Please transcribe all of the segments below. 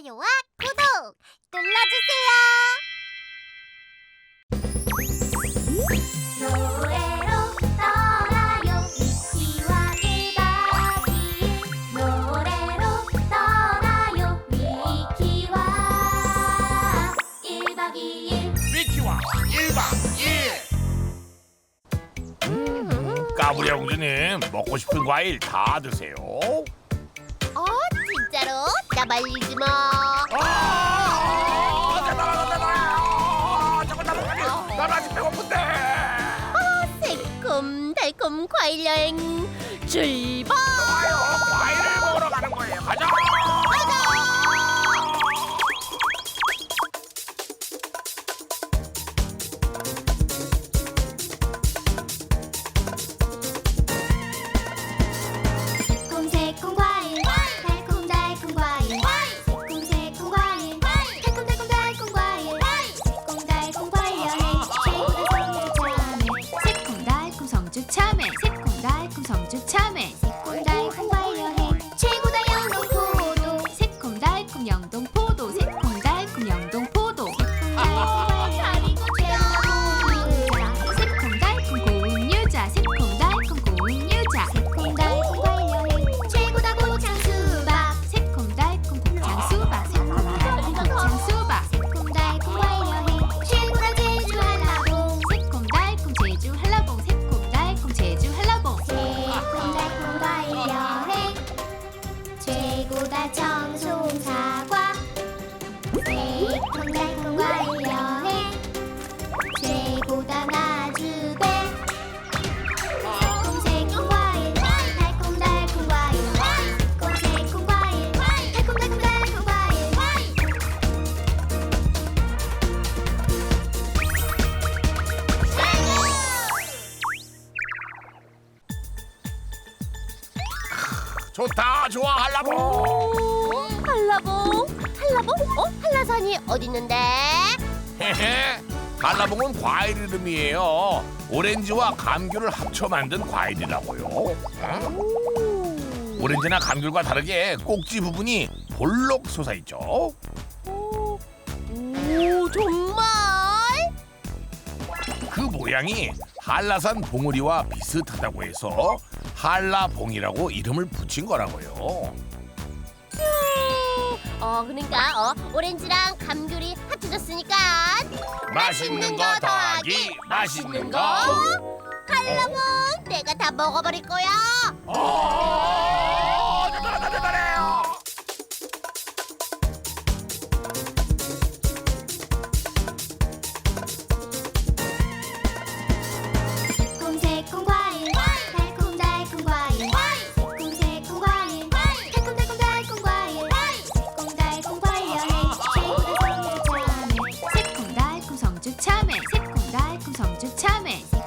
좋아요와 구독 눌러주세요. 노래로 떠나요. 미키와 일박이일 노래로 떠나요. 미키와 일박이일 미키와 1박 2일 까불이 공주님. 먹고 싶은 과일 다 드세요. 어 진짜로? 나 말리지 마. 아, 대단하다 대단해 저거 나 먹다니 난 아직 배고픈데 새콤 달콤 과일 여행 출발! 좋아요 과일을 먹으러 가는 거예요 가자 성주 참외. 새콤달콤 최고다 나주배 새콤새콤 과일 달콤달콤 과일 새콤새콤 과일 달콤달콤 달콤 과일 좋다. 좋아 한라봉. 한라봉? 한라봉? 어? 한라산이 어디 있는데? 헤헤 한라봉은 과일 이름이에요 오렌지와 감귤을 합쳐 만든 과일이라고요 응? 오렌지나 감귤과 다르게 꼭지 부분이 볼록 솟아 있죠 오 정말? 그 모양이 한라산 봉우리와 비슷하다고 해서 한라봉이라고 이름을 붙인 거라고요. 어 그러니까 어 오렌지랑 감귤이 합쳐졌으니까. 맛있는 거 더하기. 맛있는 거. 한라봉 내가 다 먹어버릴 거야. 어, 새콤달콤 성주 참외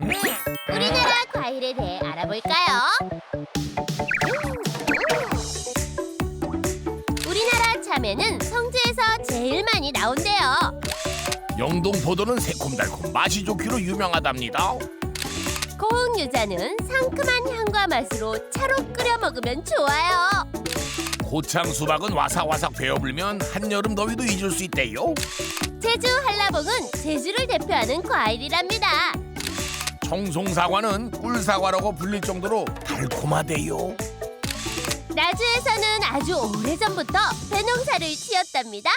우리나라 과일에 대해 알아볼까요? 우리나라 참외는 성주에서 제일 많이 나온대요. 영동 포도는 새콤달콤 맛이 좋기로 유명하답니다. 고흥 유자는 상큼한 향과 맛으로 차로 끓여 먹으면 좋아요. 고창 수박은 와삭와삭 베어불면 한여름 더위도 잊을 수 있대요. 제주 한라봉은 제주를 대표하는 과일이랍니다. 청송사과는 꿀사과라고 불릴 정도로 달콤하대요. 나주에서는 아주 오래전부터 배농사를 지었답니다.